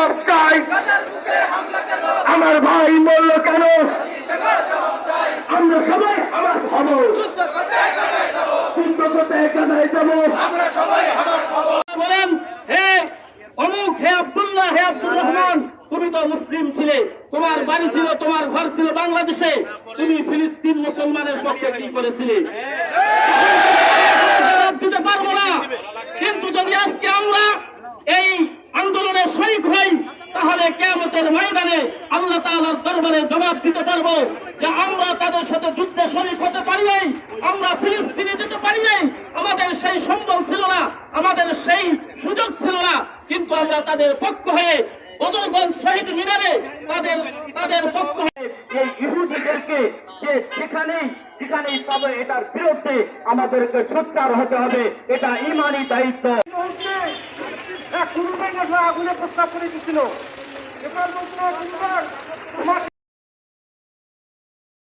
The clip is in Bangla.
জবাব চাই। আমার ভাই বলল কেন? আমরা সবাই আমার হব যুদ্ধ করতে একাদায় যাব। বলেন হে অমুক হে আব্দুল্লাহ হে আব্দুর রহমান তুমি তো মুসলিম ছিলে। তোমার বাড়ি ছিল তোমার ঘর ছিল বাংলাদেশে। তুমি ফিলিস্তিন মুসলমানের পক্ষে কি করেছিলে জবাব দিতে পারব না কিন্তু যদি আজকে আমরা এই আন্দোলনে শরিক হই তাহলে কেয়ামতের ময়দানে আল্লাহ তাআলার দরবারে জবাব দিতে পারব যে আমরা তাদের সাথে যুদ্ধে শরিক হতে পারি নাই আমরা ফিলিস্তিনে যেতে পারি নাই আমাদের সেই সম্বল ছিল না আমাদের সেই সুযোগ ছিল না কিন্তু আমরা তাদের পক্ষ হয়ে বদরগঞ্জ শহীদ মিনারে তাদের তাদের পক্ষ হয়ে এই ইহুদিদেরকে যে সেখানেই যেখানেই পাবে এটার বিরুদ্ধে আমাদেরকে সোচ্চার হতে হবে এটা ইমানি দায়িত্ব। আগুনে প্রস্তাব করে দিচ্ছিল এবার নতুন তোমার